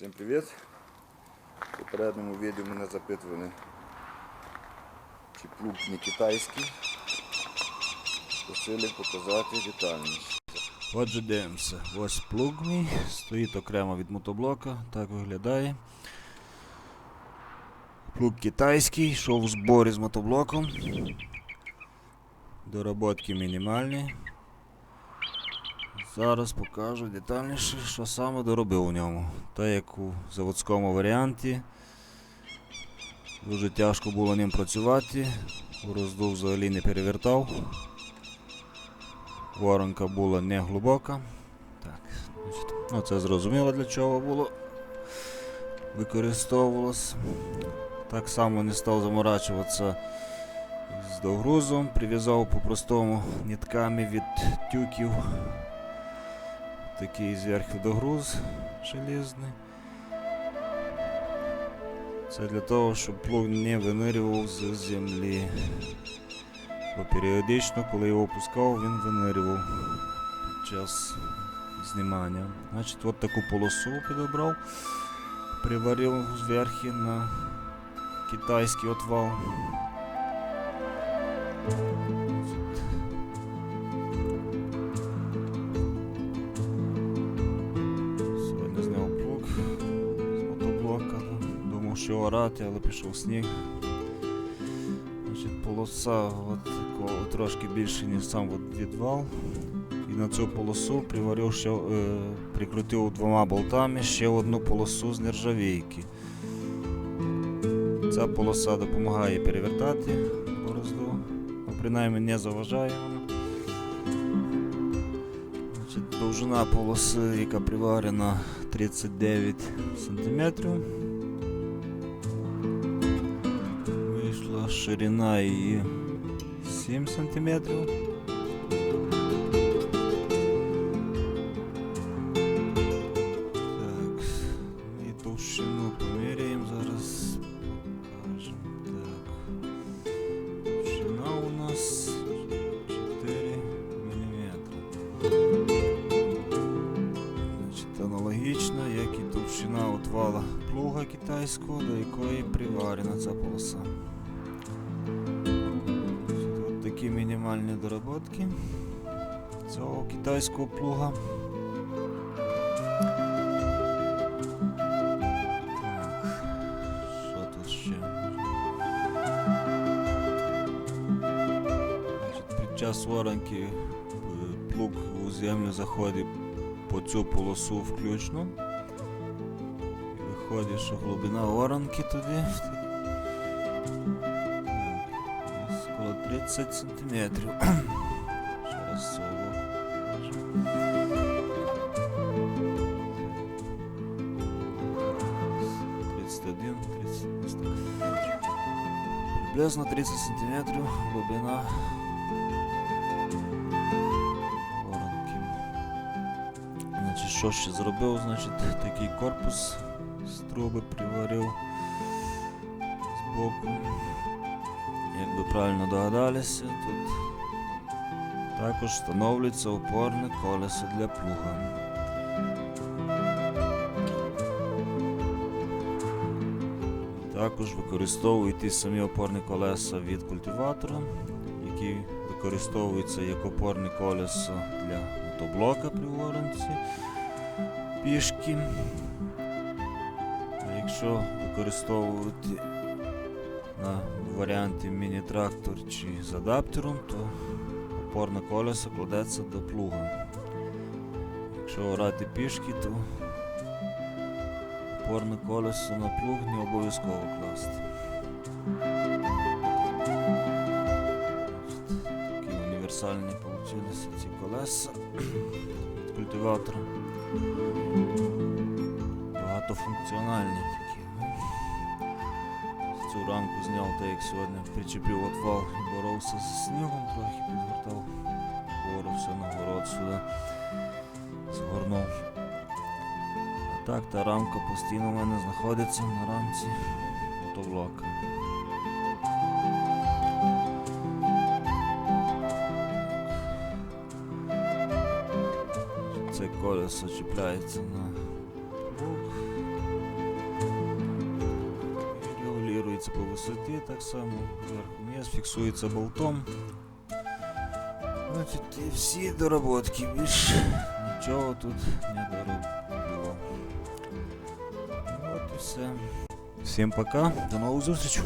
Всім привіт! В попередньому відео мене запитували, чи плуг не китайський. Просили показати детальніше. Отже, дивимося. Ось плуг мій, стоїть окремо від мотоблока, так виглядає. Плуг китайський, йшов в зборі з мотоблоком. Доработки мінімальні. Зараз покажу детальніше, що саме доробив у ньому. Так як у заводському варіанті. Дуже тяжко було ним працювати. Роздув взагалі не перевертав. Воронка була не глибока. Так, ну це зрозуміло для чого було. Використовувалось. Так само не став заморачуватися з догрузом, прив'язав по-простому нітками від тюків. Такий зверху догруз железний. Це для того, щоб плуг не винирював з землі. Бо періодично, коли його опускав, він винирював під час знімання. Значить, от таку полосу підобрав, приварив зверху на китайський отвал. Що орати, але пішов сніг. Значить, полоса от такого трошки більше, ніж сам от відвал. І на цю полосу приварив ще, е, прикрутив двома болтами ще одну полосу з нержавійки. Ця полоса допомагає перевертати борозду, ну, принаймні не заважає вона. Значить, довжина полоси, яка приварена 39 см. Ширина її 7 см. Так, і товщину поміряємо зараз. Покажемо. Так. Товщина у нас 4 мм. Значить, аналогічно, як і товщина отвала плуга китайського, до якої приварена ця полоса. Такі мінімальні доработки цього китайського плуга. Під час воронки е, плуг у землю заходить по цю полосу включно. Виходить, що глибина воронки туди. 30 сантиметрів. Ще раз покажу. 31, 30, десь. Приблизно 30 сантиметрів глибина воронки. Значить, що ще зробив? Значить, такий корпус з труби приварив з боку. Як ви правильно догадалися, тут також встановлюється опорне колесо для плуга. Також використовують ті самі опорні колеса від культиватора, які використовуються як опорне колесо для мотоблока при воронці пішки. А якщо використовувати на варіанті міні-трактор чи з адаптером, то опорне колесо кладеться до плуга. Якщо орати пішки, то опорне колесо на плуг не обов'язково класти. Такі універсальні получилися ці колеса від культиватора. Багатофункціональні. Цю рамку зняв, так як сьогодні причепив отвал і боровся з снігом, трохи підгортав. Гору все на город сюди. Згорнув. А так, та рамка постійно в мене знаходиться на рамці мотоблока. Це колесо чіпляється на регулюється по висоті так само. Зверху низ, фіксується болтом. Значить, і всі доработки, більш нічого тут не доробило. От і все. Всім пока, до нових зустрічей.